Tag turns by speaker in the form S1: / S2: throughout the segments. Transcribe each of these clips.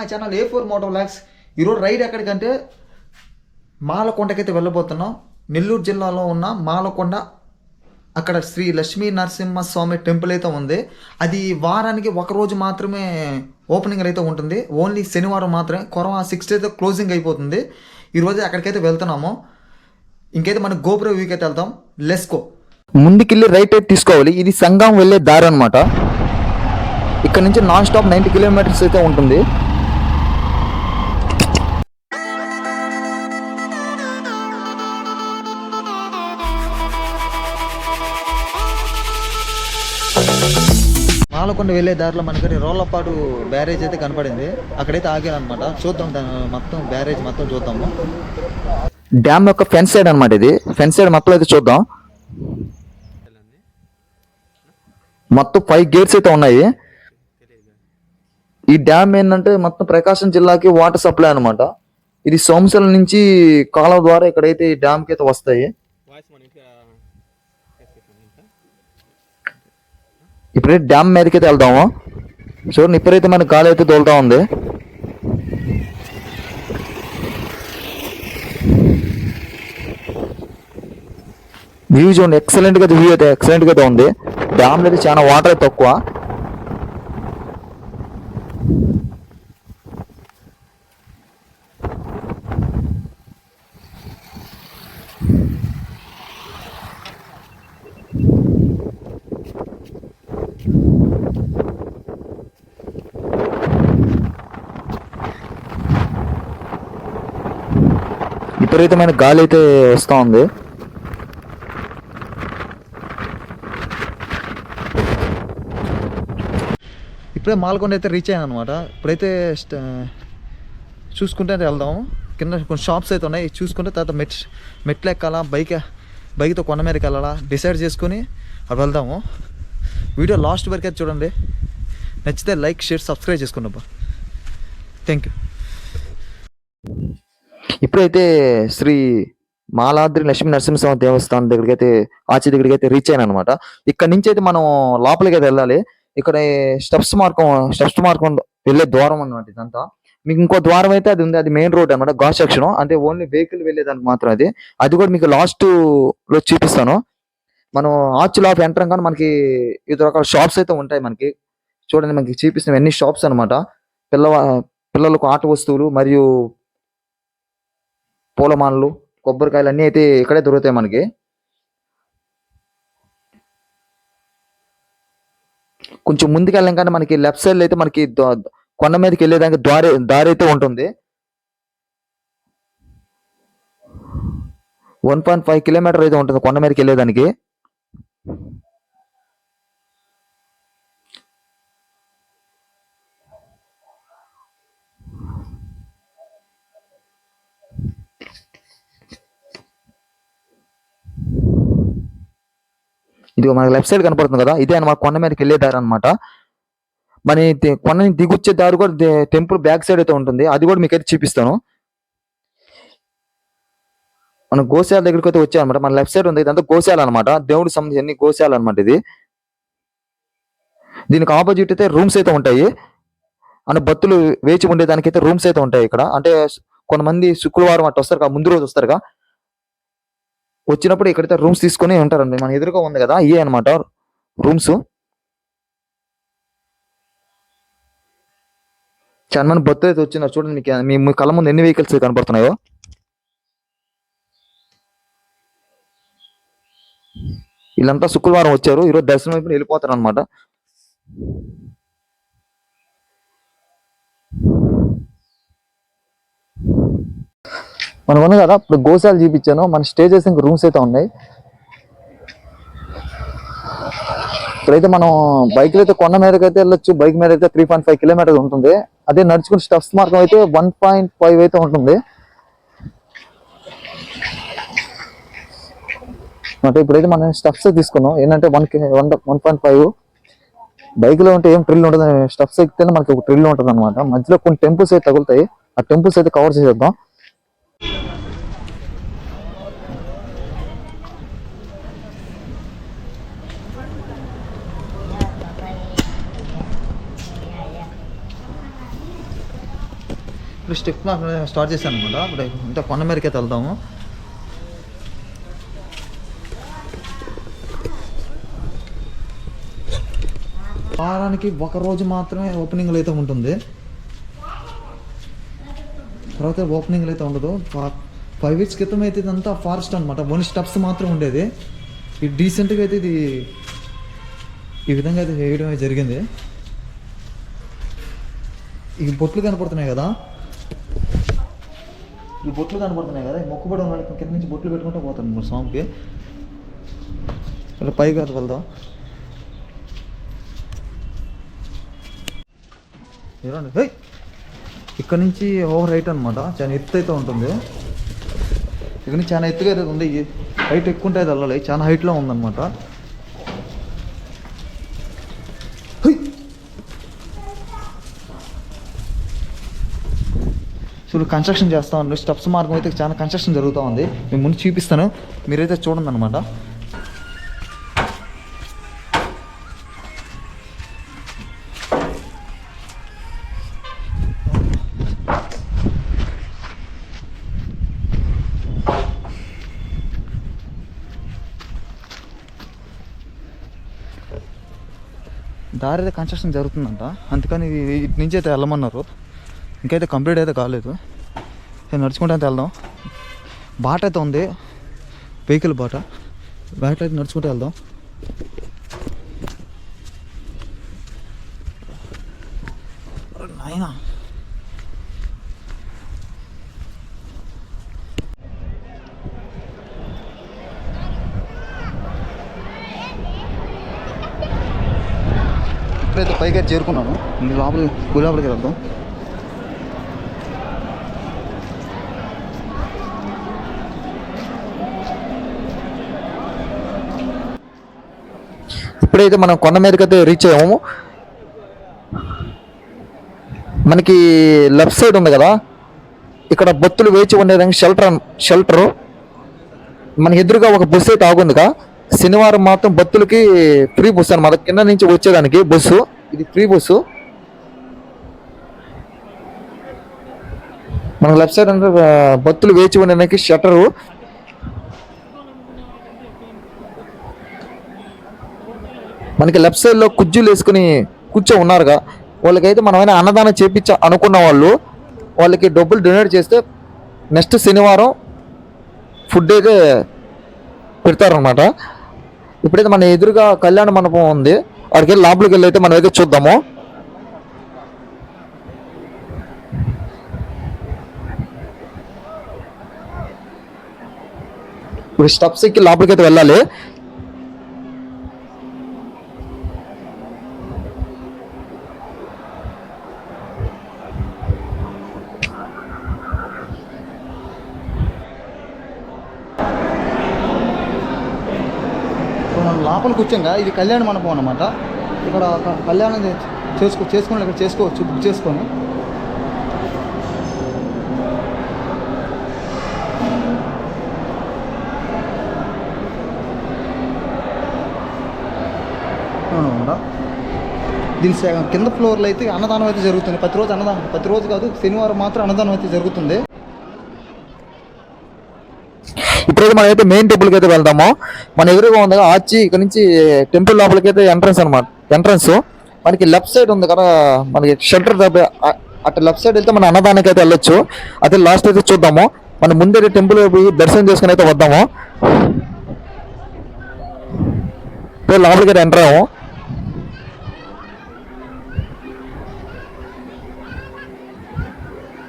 S1: My channel A four moto vlogs ఈరోజు ride ఎక్కడికంటే మాలకొండకైతే వెళ్ళబోతున్నాం. నెల్లూరు జిల్లాలో ఉన్న మాలకొండ అక్కడ శ్రీ లక్ష్మీ నరసింహ స్వామి టెంపుల్ అయితే ఉంది. అది వారానికి ఒక రోజు మాత్రమే ఓపెనింగ్ అయితే ఉంటుంది. ఓన్లీ శనివారం మాత్రమే. కొరవ సిక్స్త్ అయితే క్లోజింగ్ అయిపోతుంది. ఈరోజు అక్కడికైతే వెళ్తున్నాము ఇంకైతే మన గోపుర వ్యూకి అయితే వెళ్తాం లెస్కో ముందుకెళ్ళి రైట్ అయితే తీసుకోవాలి. ఇది సంగం వెళ్ళే దారి అనమాట ఇక్కడ నుంచి నాన్ స్టాప్ నైంటీ కిలోమీటర్స్ అయితే ఉంటుంది. మాలకొండ వెళ్ళే దారిలో మనకి రోళ్ళపాడు బ్యారేజ్ అయితే కనపడింది. అక్కడైతే ఆగారనమాట చూద్దాం మొత్తం బ్యారేజ్ మొత్తం చూద్దాము. డ్యామ్ యొక్క ఫెన్స్ సైడ్ అనమాట ఇది. ఫెన్స్ సైడ్ మొత్తం అయితే చూద్దాం. మొత్తం ఫైవ్ గేట్స్ అయితే ఉన్నాయి. ఈ డ్యామ్ ఏంటంటే మొత్తం ప్రకాశం జిల్లాకి వాటర్ సప్లై అనమాట ఇది సోమశల నుంచి కాలం ద్వారా ఇక్కడైతే ఈ డ్యామ్కి అయితే వస్తాయి
S2: వాయిస్ మన ఇంట్లో వేసుకుంటాం ఇంకా
S1: ఇప్పుడైతే డ్యామ్ మీదకి వెళ్దాము. చూడండి ఇప్పుడైతే మన గాలి అయితే తోలుతా ఉంది. వ్యూ చూడండి ఎక్సలెంట్గా వ్యూ అయితే ఎక్సలెంట్గా అయితే ఉంది. డ్యామ్ అయితే చాలా వాటర్ తక్కువ. విపరీతమైన గాలి అయితే వస్తూ ఉంది. ఇప్పుడే మాల్కొండ అయితే రీచ్ అయ్యాను అనమాట ఇప్పుడైతే చూసుకుంటే వెళ్దాము కింద కొన్ని షాప్స్ అయితే ఉన్నాయి. చూసుకుంటే తర్వాత మెట్ మెట్లు ఎక్కాలా బైక్ బైక్తో కొండ మీదకి వెళ్ళాలా డిసైడ్ చేసుకుని అవి వెళ్దాము. వీడియో లాస్ట్ వరకు అయితే చూడండి. నచ్చితే లైక్ షేర్ సబ్స్క్రైబ్ చేసుకోండి థ్యాంక్ యూ ఇప్పుడైతే శ్రీ మాలాద్రి లక్ష్మీ నరసింహస్వామి దేవస్థానం దగ్గరికి అయితే ఆచి దగ్గరికి అయితే రీచ్ అయ్యాను అనమాట ఇక్కడ నుంచి అయితే మనం లోపలికి అయితే వెళ్ళాలి. ఇక్కడ స్టెప్స్ మార్గం స్టెప్స్ మార్గం వెళ్ళే ద్వారం అనమాట ఇదంతా. మీకు ఇంకో ద్వారం అయితే అది ఉంది. అది మెయిన్ రోడ్ అనమాట గా సెక్షన్ అంటే ఓన్లీ వెహికల్ వెళ్ళేదానికి మాత్రం అది. అది కూడా మీకు లాస్ట్లో చూపిస్తాను. మనం ఆర్చ్ లోపల ఎంటర్ కానీ మనకి వివిధ రకాల షాప్స్ అయితే ఉంటాయి మనకి. చూడండి మనకి చూపిస్తున్న ఎన్ని షాప్స్ అనమాట పిల్లవ పిల్లలకు ఆట వస్తువులు మరియు పూలమాలలు కొబ్బరికాయలు అన్నీ అయితే ఇక్కడే దొరుకుతాయి మనకి. కొంచెం ముందుకు వెళ్ళాం కానీ మనకి లెఫ్ట్ సైడ్ అయితే మనకి కొండ మీదకి వెళ్ళేదానికి దారి దారి అయితే ఉంటుంది. వన్ పాయింట్ ఫైవ్ కిలోమీటర్ అయితే ఉంటుంది కొండ మీదకి వెళ్ళేదానికి. ఇది మనకి లెఫ్ట్ సైడ్ కనపడుతుంది కదా ఇదే అనమాట కొండ మీదకి వెళ్ళే దారి అనమాట. మన కొండని దిగుచ్చే దారి కూడా టెంపుల్ బ్యాక్ సైడ్ అయితే ఉంటుంది. అది కూడా మీకు అయితే చూపిస్తాను. మనం గోశాల దగ్గరికి అయితే వచ్చామన్నమాట. మన లెఫ్ట్ సైడ్ ఉంది ఇదంతా గోశాల అనమాట. దేవుడికి సంబంధించి గోశాల అనమాట ఇది. దీనికి ఆపోజిట్ అయితే రూమ్స్ అయితే ఉంటాయి. అంటే భక్తులు వేచి ఉండేదానికి అయితే రూమ్స్ అయితే ఉంటాయి ఇక్కడ. అంటే కొంతమంది శుక్రవారం అట్లా వస్తారు కదా, ముందు రోజు వస్తారుగా వచ్చినప్పుడు ఇక్కడైతే రూమ్స్ తీసుకొని ఉంటారండి మన ఎదురుగా ఉంది కదా ఇయే అనమాట రూమ్స్. చాలా మంది అయితే వచ్చినారు చూడండి మీకు మీ కళ్ళ ముందు ఎన్ని వెహికల్స్ కనపడుతున్నాయో. వీళ్ళంతా శుక్రవారం వచ్చారు ఈరోజు దర్శనం అయిపోయి వెళ్ళిపోతారు అనమాట మనం ఉంది కదా ఇప్పుడు గోశాల చూపించాను మన స్టే ఇంకా రూమ్స్ అయితే ఉన్నాయి. ఇప్పుడైతే మనం బైక్లో అయితే కొండ మీదకి అయితే వెళ్ళొచ్చు బైక్ మీద అయితే త్రీ పాయింట్ ఫైవ్ కిలోమీటర్ ఉంటుంది. అదే నడుచుకుని స్టెప్స్ మార్గం అయితే వన్ పాయింట్ ఫైవ్ అయితే ఉంటుంది. అంటే ఇప్పుడైతే మనం స్టెప్స్ తీసుకున్నాం. ఏంటంటే one one one point five బైక్లో ఉంటే ఏం ట్రిల్ ఉంటుంది స్టెప్స్ ఎక్కితేనే మనకి ఒక ట్రిల్ ఉంటుంది అనమాట మధ్యలో కొన్ని టెంపుల్స్ అయితే తగులుతాయి. ఆ టెంపుల్స్ అయితే కవర్ చేసేద్దాం. ఇప్పుడు స్టెప్ స్టార్ట్ చేశాను అనమాట ఇప్పుడు ఇంత కొండ మేరకైతే వెళ్దాము వారానికి ఒక రోజు మాత్రమే ఓపెనింగ్లు అయితే ఉంటుంది. తర్వాత ఓపెనింగ్లు అయితే ఉండదు. ఫైవ్ వీక్స్ క్రితం అయితే ఇదంతా ఫారెస్ట్ అనమాట వన్ స్టెప్స్ మాత్రం ఉండేది. ఇది డీసెంట్గా అయితే ఇది ఈ విధంగా అయితే చేయడం అయితే జరిగింది. ఈ బొట్లు కనపడుతున్నాయి కదా? ఈ బొట్లు కనపడుతున్నాయి కదా? ఈ మొక్కుబడి ఉన్న వాళ్ళకి కింద నుంచి బొట్లు పెట్టుకుంటూ పోతాను మన స్వామికి. ఇలా పైకి అది వెళ్దాం. ఏరండి ఇక్కడ నుంచి ఓవర్ హైట్ అనమాట చాలా ఎత్తు అయితే ఉంటుంది. ఇక్కడ నుంచి చాలా ఎత్తుగా అయితే ఉంది. హైట్ ఎక్కువ ఉంటాయి వెళ్ళాలి చాలా హైట్లో ఉందన్నమాట. చూడు కన్స్ట్రక్షన్ చేస్తా ఉంది స్టెప్స్ మార్గం అయితే చాలా కన్స్ట్రక్షన్ జరుగుతూ ఉంది. మేము ముందు చూపిస్తాను. మీరైతే చూడండి అనమాట దారి అయితే కన్స్ట్రక్షన్ జరుగుతుందంట. అందుకని ఇటు నుంచి అయితే వెళ్ళమన్నారు. ఇంకైతే కంప్లీట్ అయితే కాలేదు. నేను నడుచుకుంటూ అయితే వెళ్దాం. బాట అయితే ఉంది. వెహికల్ బాట. బ్యాక్ అయితే నడుచుకుంటూ వెళ్దాం నాయనా ఇప్పుడైతే పైకి చేరుకున్నాను. ఇంక లోపల గులాబులకి వెళ్దాం. ఇప్పుడైతే మనం కొండ మీదకి అయితే రీచ్ అయ్యాము. మనకి లెఫ్ట్ సైడ్ ఉంది కదా? ఇక్కడ బొత్తులు వేచి ఉండేదానికి షెల్టర్ షెల్టరు మనకి ఎదురుగా ఒక బస్సు అయితే ఆగుందిగా. శనివారం మాత్రం భక్తులకి ఫ్రీ బస్సు అనమాట కింద నుంచి వచ్చేదానికి బస్సు. ఇది ఫ్రీ బస్సు. మనకు లెఫ్ట్ సైడ్ అంటే భక్తులు వేచి ఉండడానికి షట్టరు మనకి లెఫ్ట్ సైడ్లో కుజ్జులు వేసుకుని కూర్చో ఉన్నారుగా. వాళ్ళకైతే మనమైనా అన్నదానం చేపించ అనుకున్న వాళ్ళు వాళ్ళకి డబ్బులు డొనేట్ చేస్తే నెక్స్ట్ శనివారం ఫుడ్ అయితే పెడతారనమాట ఇప్పుడైతే మన ఎదురుగా కళ్యాణ మండపం ఉంది. అక్కడికి వెళ్ళి లోపలికి వెళ్ళి అయితే మనం అయితే చూద్దాము. ఇప్పుడు స్టెప్స్ ఎక్కి లోపలికి అయితే వెళ్ళాలి. లోపల కూర్చోంగా ఇది కళ్యాణ మండపం అనమాట ఇక్కడ కళ్యాణం చేసుకో చేసుకుని ఇక్కడ చేసుకోవచ్చు బుక్ చేసుకొని అవునవునా? దీని కింద ఫ్లోర్లో అయితే అన్నదానం అయితే జరుగుతుంది. ప్రతిరోజు అన్నదానం ప్రతిరోజు కాదు శనివారం మాత్రం అన్నదానం అయితే జరుగుతుంది. ఈరోజు మనం అయితే మెయిన్ టెంపుల్కి అయితే వెళ్దాము. మన ఎదురుగా ఉంది ఆచి ఇక్కడ నుంచి టెంపుల్ లోపలికి అయితే ఎంట్రన్స్ అనమాట ఎంట్రన్స్ మనకి లెఫ్ట్ సైడ్ ఉంది కదా మనకి షెల్టర్ దగ్గర అటు లెఫ్ట్ సైడ్ వెళ్తే మన అన్నదానికి అయితే వెళ్ళొచ్చు. అదే లాస్ట్ అయితే చూద్దాము. మన ముందే టెంపుల్ పోయి దర్శనం చేసుకుని అయితే వద్దాము. లోపలికి అయితే ఎంటర్ అవ్వము.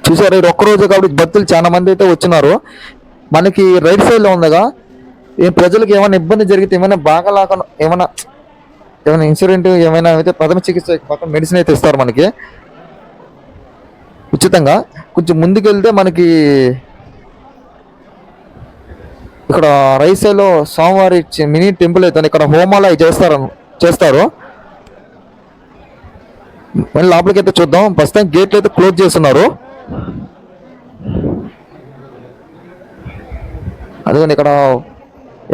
S1: చూసారు ఇది ఒక్కరోజు కాబట్టి భక్తులు చాలా మంది అయితే వచ్చినారు. మనకి రైట్ సైడ్లో ఏ ప్రజలకు ఏమైనా ఇబ్బంది జరిగితే ఏమైనా బాగా లేకుండా ఏమైనా ఏమైనా ఇన్సూరెంట్ ఏమైనా అయితే ప్రథమ చికిత్స పక్కన మెడిసిన్ అయితే ఇస్తారు మనకి. ఉచితంగా. కొంచెం ముందుకెళ్తే మనకి ఇక్కడ రైట్ సైడ్ స్వామివారి మినీ టెంపుల్ అయితే ఇక్కడ హోమాలు అవి చేస్తారు చేస్తారు. మళ్ళీ లోపలికి అయితే చూద్దాం. ప్రస్తుతం గేట్లు అయితే క్లోజ్ చేస్తున్నారు. అందుకని ఇక్కడ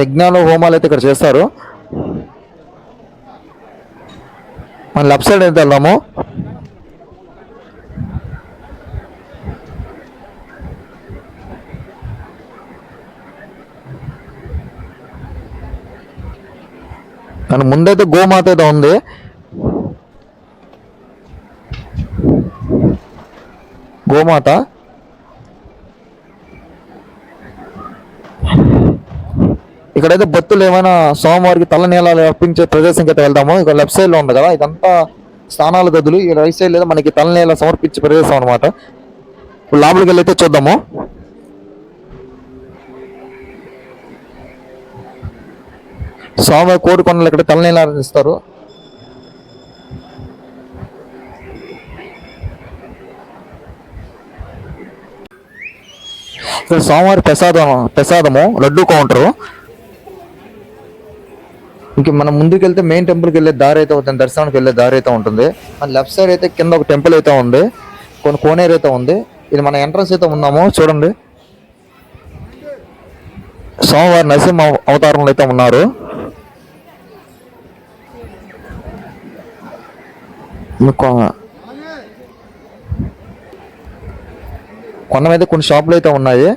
S1: యజ్ఞాలు హోమాలు అయితే ఇక్కడ చేస్తారు. మన లెఫ్ట్ సైడ్ అయితే వెళ్దాము? కానీ ముందైతే గోమాత అయితే ఉంది. గోమాత? ఇక్కడైతే భక్తులు ఏమైనా స్వామివారికి తల నీళ్ళాలు అర్పించే ప్రదేశంకి వెళ్దాము. ఇక్కడ లెఫ్ట్ సైడ్లో ఉంది కదా ఇదంతా స్నానాల గదులు. ఈ రైట్ సైడ్ లేదా మనకి తల నీళ్ళ సమర్పించే ప్రదేశం అనమాట ఇప్పుడు లోపలికి వెళ్ళైతే చూద్దాము. స్వామి కోరుకొండలు ఇక్కడ తల నీళ్ళు ఇక్కడ స్వామివారి ప్రసాదం ప్రసాదము లడ్డు కౌంటరు. ఇంక మనం ముందుకు వెళ్తే మెయిన్ టెంపుల్కి వెళ్ళే దారి అయితే అవుతుంది దర్శనానికి వెళ్ళే దారి అయితే ఉంటుంది. మన లెఫ్ట్ సైడ్ అయితే కింద ఒక టెంపుల్ అయితే ఉంది. కొన్ని కోనేరు అయితే ఉంది. ఇది మన ఎంట్రన్స్ అయితే ఉన్నాము. చూడండి. సోమవారి నరసింహ అవతారంలో అయితే ఉన్నారు. కొండ మీద కొన్ని షాపులు అయితే ఉన్నాయి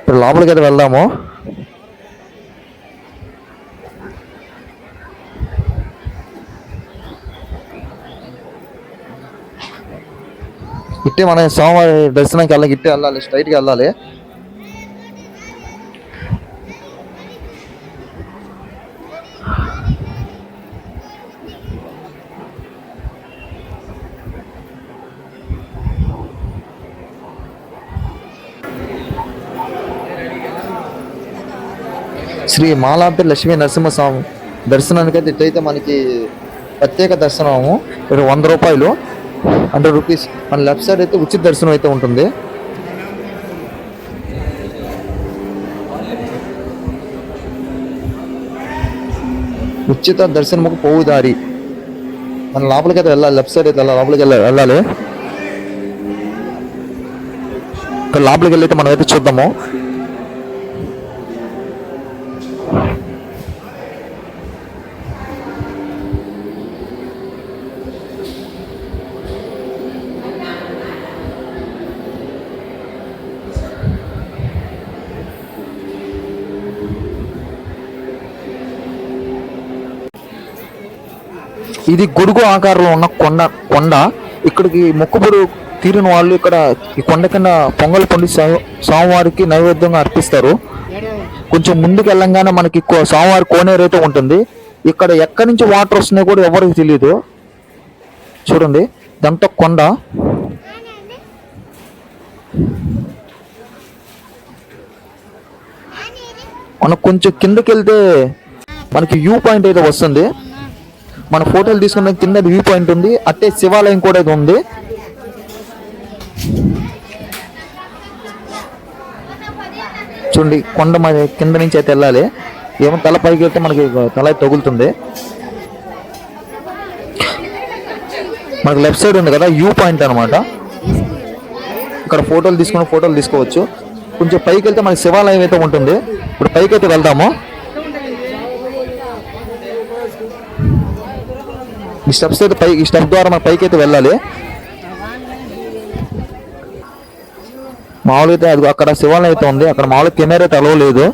S1: ఇప్పుడు లోపలికి అయితే వెళ్దాము. ఇట్టే మన సోమవారి దర్శనానికి వెళ్ళాలి ఇట్టే వెళ్ళాలి స్ట్రైట్గా వెళ్ళాలి. శ్రీ మాలాంపి లక్ష్మీ నరసింహస్వామి దర్శనానికి అయితే మనకి ప్రత్యేక దర్శనము. ఇక్కడ వంద రూపాయలు. Hundred rupees. మన లెఫ్ట్ సైడ్ అయితే ఉచిత దర్శనం అయితే ఉంటుంది. ఉచిత దర్శనముకు పోవు దారి మన లోపలికి అయితే వెళ్ళాలి. లెఫ్ట్ సైడ్ అయితే వెళ్ళాలి లోపలికి వెళ్ళాలి వెళ్ళాలి. ఇక్కడ లోపలికి వెళ్ళి అయితే మనం అయితే చూద్దాము. ఇది గొడుగు ఆకారంలో ఉన్న కొండ కొండ. ఇక్కడికి మొక్కుబడు తీరిన వాళ్ళు ఇక్కడ ఈ కొండ కింద పొంగల్ పండి స్వామివారికి నైవేద్యంగా అర్పిస్తారు. కొంచెం ముందుకు వెళ్ళంగానే మనకి కో- స్వామివారి కోనేరు అయితే ఉంటుంది. ఇక్కడ ఎక్కడి నుంచి వాటర్ వస్తున్నాయో కూడా ఎవరికి తెలియదు చూడండి ఇదంతా కొండ. మనకు కొంచెం కిందకి వెళ్తే మనకి వ్యూ పాయింట్ అయితే వస్తుంది. మన ఫోటోలు తీసుకున్న కింద వ్యూ పాయింట్ ఉంది అట్టే శివాలయం కూడా ఇది ఉంది. చూడండి కొండ మన కింద నుంచి అయితే వెళ్ళాలి. ఏమో తల పైకి వెళ్తే మనకి తల తగులుతుంది. మనకు లెఫ్ట్ సైడ్ ఉంది కదా వ్యూ పాయింట్ అనమాట ఇక్కడ ఫోటోలు తీసుకుని ఫోటోలు తీసుకోవచ్చు. కొంచెం పైకి వెళ్తే మనకి శివాలయం అయితే ఉంటుంది. ఇప్పుడు పైకి అయితే వెళ్దాము. ఈ స్టెప్స్ అయితే పై ఈ స్టెప్ ద్వారా మనం పైకి అయితే వెళ్ళాలి. మామూలుగా అయితే అది అక్కడ శివాలయం అయితే ఉంది. అక్కడ మామూలుగా కెమెరా అయితే అలవలేదు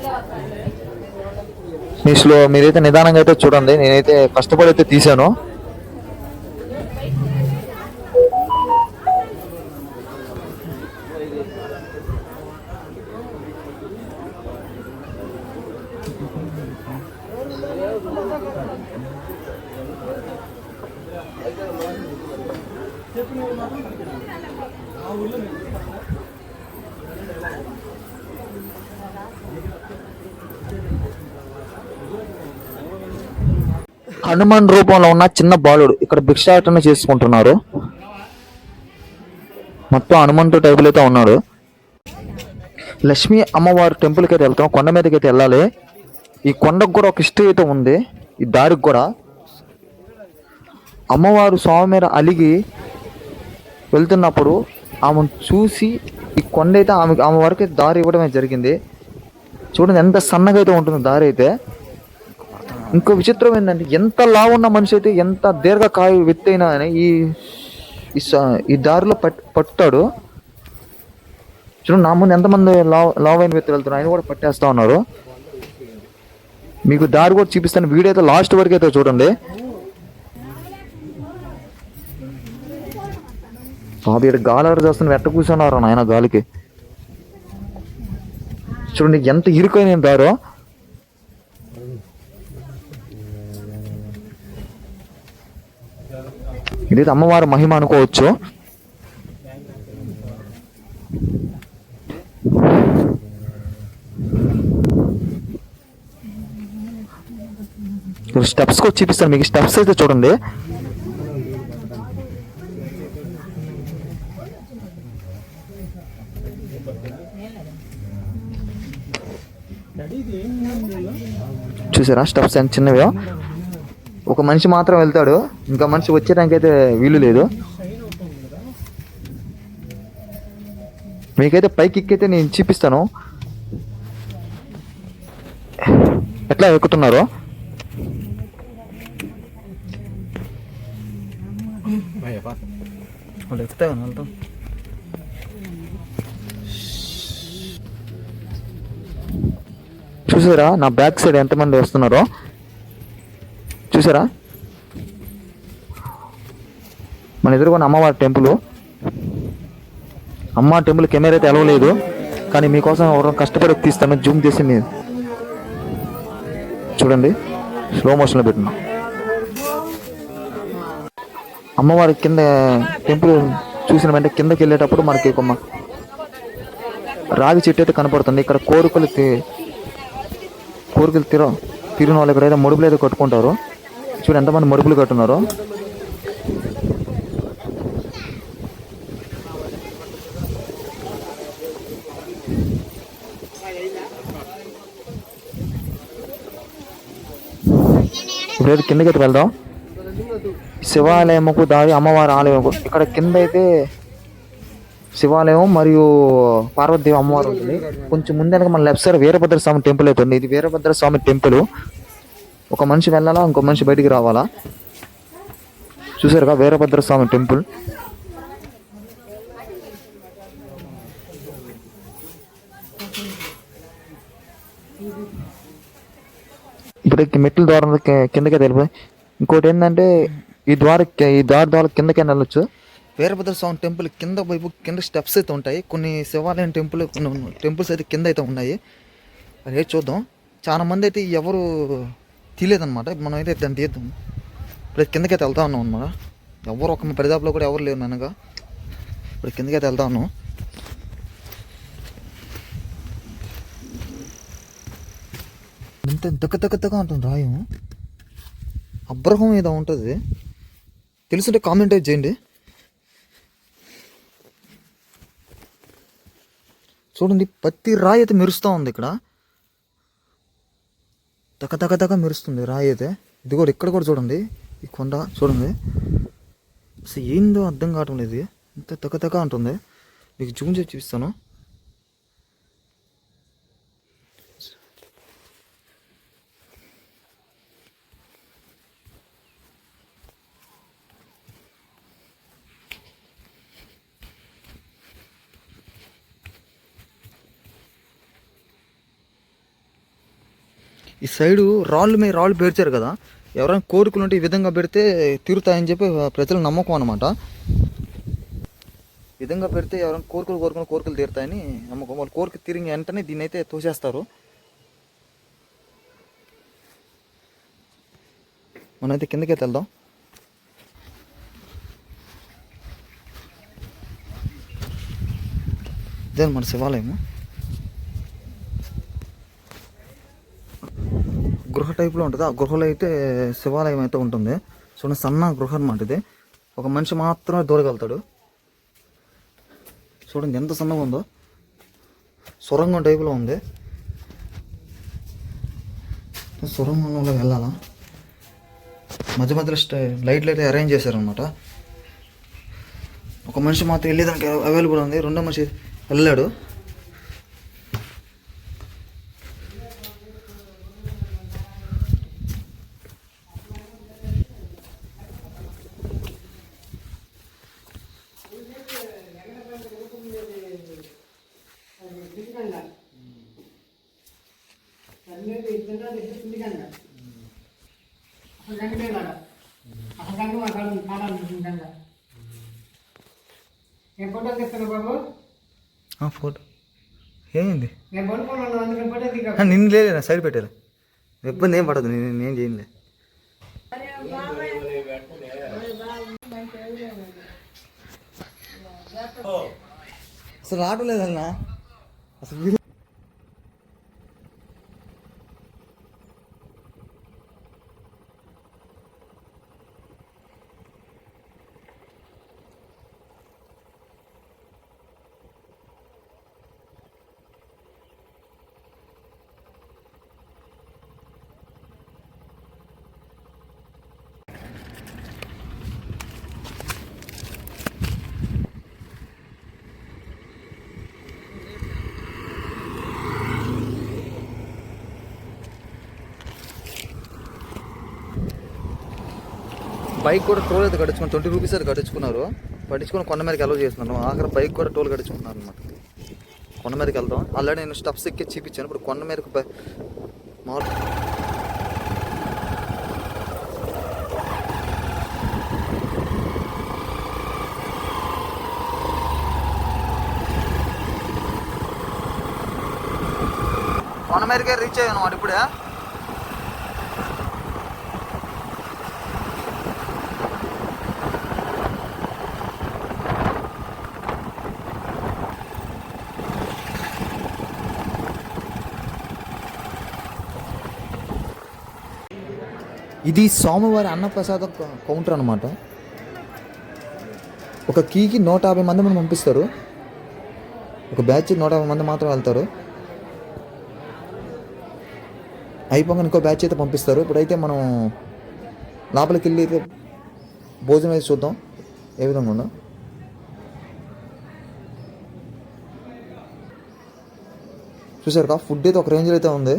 S1: మీ స్లో మీరైతే నిదానంగా అయితే చూడండి. నేనైతే కష్టపడి అయితే తీశాను. హనుమాన్ రూపంలో ఉన్న చిన్న బాలుడు ఇక్కడ భిక్షాటన చేసుకుంటున్నారు. మొత్తం హనుమంతు టైపులో అయితే ఉన్నాడు. లక్ష్మీ అమ్మవారు టెంపుల్కి అయితే వెళ్తాం. కొండ మీదకి అయితే వెళ్ళాలి. ఈ కొండకు కూడా ఒక హిస్టరీ అయితే ఉంది. ఈ దారికి కూడా. అమ్మవారు స్వామి మీద అలిగి వెళ్తున్నప్పుడు ఆమెను చూసి ఈ కొండ అయితే ఆమె ఆమె వరకు దారి ఇవ్వడమే జరిగింది. చూడండి ఎంత సన్నగా అయితే ఉంటుంది దారి అయితే. ఇంకో విచిత్రం ఏంటంటే ఎంత లావు ఉన్న మనిషి అయితే ఎంత దీర్ఘకాయ వ్యక్తి అయినా అని ఈ ఈ దారిలో పట్ పట్టుతాడు చూడండి నా ముందు ఎంతమంది లావ్ లావ్ అయిన వ్యక్తులు వెళ్తున్నారు ఆయన కూడా పట్టేస్తా ఉన్నారు. మీకు దారి కూడా చూపిస్తాను వీడియో అయితే లాస్ట్ వరకు అయితే చూడండి. బాబు ఇక్కడ గాలి ఎవరు చేస్తున్న వెట్ట కూర్చున్నారు నాయన గాలికి? చూడండి ఎంత ఇరుకైన దారో. ఇది అమ్మవారి మహిమ అనుకోవచ్చు. స్టెప్స్ కూడా చూపిస్తాను మీకు స్టెప్స్ అయితే చూడండి. చూసారా? స్టెప్స్ ఎంత చిన్నవి ఒక మనిషి మాత్రం వెళ్తాడు. ఇంకా మనిషి వచ్చేదానికైతే వీలు లేదు. మీకైతే పైకి ఎక్కితే నేను చూపిస్తాను. ఎట్లా ఎక్కుతున్నారో? చూసారా నా బ్యాక్ సైడ్ ఎంతమంది వస్తున్నారో. చూసారా? మన ఎదుర్కొన్న అమ్మవారి టెంపుల్. అమ్మ టెంపుల్ కెమెరా అయితే ఎలవలేదు కానీ మీకోసం ఎవరో కష్టపడి తీస్తాను. జూమ్ చేసి మీరు చూడండి. స్లో మోషన్లో పెట్టినా. అమ్మవారి కింద టెంపుల్ చూసిన వెంటనే కిందకి వెళ్ళేటప్పుడు మనకి ఒక రాగి చెట్టు అయితే కనపడుతుంది. ఇక్కడ కోరికలు కోరికలు తీర తీరిన వాళ్ళు ఎక్కడైతే ముడుపులు అయితే కట్టుకుంటారు చూడు ఎంతమంది ముడుపులు కట్టున్నారు. ఇప్పుడు కిందకి అయితే వెళ్దాం? శివాలయముకు దారి అమ్మవారి ఆలయం ఇక్కడ కింద అయితే శివాలయం మరియు పార్వతీదేవి అమ్మవారు ఉంటుంది. కొంచెం ముందనక మన left side Veerabhadra Swamy temple అయితే ఉంది. ఇది వీరభద్ర స్వామి టెంపుల్. ఒక మనిషి వెళ్ళాలా ఇంకో మనిషి బయటికి రావాలా? చూసారుగా వీరభద్ర స్వామి టెంపుల్. ఇప్పుడు మెట్ల ద్వారం కిందకే తెలిపోయి ఇంకోటి ఏంటంటే ఈ ద్వార ఈ దారి ద్వారా కిందకే వెళ్ళొచ్చు. వీరభద్ర స్వామి టెంపుల్ కింద వైపు కింద స్టెప్స్ అయితే ఉంటాయి. కొన్ని శివాలయం టెంపుల్ టెంపుల్స్ అయితే కింద అయితే ఉన్నాయి. అదే చూద్దాం. చాలా మంది అయితే ఎవరు తీయలేదన్నమాట మనం అయితే దాన్ని తీద్దాం ఇప్పుడు కిందకైతే వెళ్తా ఉన్నాం అనమాట ఎవరు ఒక పరిదాపులో కూడా ఎవరు లేరు నన్నగా ఇప్పుడు కిందకైతే వెళ్తా ఉన్నాం. ఇంత దక్క దక్క దక్క అంటుంది రాయం. అబ్రహం ఏదో ఉంటుంది. తెలుసుంటే కామెంట్ అయితే చేయండి. చూడండి ప్రతి రాయి అయితే మెరుస్తూ ఉంది ఇక్కడ. తక తక తక మెరుస్తుంది రాయి అయితే ఇది కూడా ఇక్కడ కూడా చూడండి. ఈ కొండ చూడండి. అసలు ఏందో అర్థం కావటం లేదు ఇది. ఇంత తక తక అంటుంది. మీకు జూమ్ చేసి చూపిస్తాను. ఈ సైడు రాళ్ళు మీద రాళ్ళు పేర్చారు కదా. ఎవరైనా కోరికలు ఉంటే ఈ విధంగా పెడితే తీరుతాయని చెప్పి ప్రజల నమ్మకం అనమాట విధంగా పెడితే ఎవరైనా కోరికలు కోరుకుని కోరికలు తీరుతాయని నమ్మకం. వాళ్ళు కోరిక తిరిగి వెంటనే దీన్ని అయితే తోసేస్తారు. మనమైతే కిందకైతే వెళ్దాం. ఇదే మన శివాలయము. గృహ టైప్లో ఉంటుంది. ఆ గృహలో అయితే శివాలయం అయితే ఉంటుంది. చూడండి సన్న గృహ అనమాట ఇది. ఒక మనిషి మాత్రమే దూరగలుగుతాడు. చూడండి ఎంత సన్నగా ఉందో. సొరంగం టైపులో ఉంది. సొరంగంలో వెళ్ళాలా? మధ్య మధ్యలో లైట్లు అయితే అరేంజ్ చేశారనమాట ఒక మనిషి మాత్రం వెళ్ళేదానికి అవైలబుల్ ఉంది. రెండో మనిషి వెళ్ళాడు
S3: అనేది తిన్నది తిండికంగా అసలు కనిపించాడు అసలు కనుక మా కాలం పాడాలి తింటంగా నేను ఫోటో తీస్తాను బాబు
S1: ఫోటో ఏమైంది
S3: నేను పడుకున్నాను అందుకని ఫోటో దిగా
S1: నిన్ను లేదు సైడ్ పెట్టారు ఇబ్బంది ఏం పడదు నేను నేను చేయలే అసలు రావడం లేదన్నా? అసలు బైక్ కూడా టోల్ అయితే కట్టించుకున్నారు ట్వంటీ రూపీస్ అయితే కట్టించుకున్నారు. పట్టించుకొని కొండ మీదకి అలవ్ చేస్తున్నాను. ఆఖరి బైక్ కూడా టోల్ కట్టించుకున్నారు అనమాట కొండ మీదకి వెళ్దాం. ఆల్రెడీ నేను స్టెప్స్ ఎక్కి చూపించాను. ఇప్పుడు కొండ మీదకి మామూలు కొండ మీదకే రీచ్ అయ్యాను అనమాట ఇప్పుడే. ఇది సోమవారి అన్నప్రసాదం కౌంటర్ అనమాట ఒక కీకి నూట యాభై మంది మనం పంపిస్తారు. ఒక బ్యాచ్ నూట యాభై మంది మాత్రం వెళ్తారు. అయిపోగా ఇంకో బ్యాచ్ అయితే పంపిస్తారు. ఇప్పుడైతే మనం లోపలికి వెళ్ళి అయితే భోజనం అయితే చూద్దాం. ఏ విధంగా ఉందో. చూసారు కా ఫుడ్ అయితే ఒక రేంజ్లో అయితే ఉంది.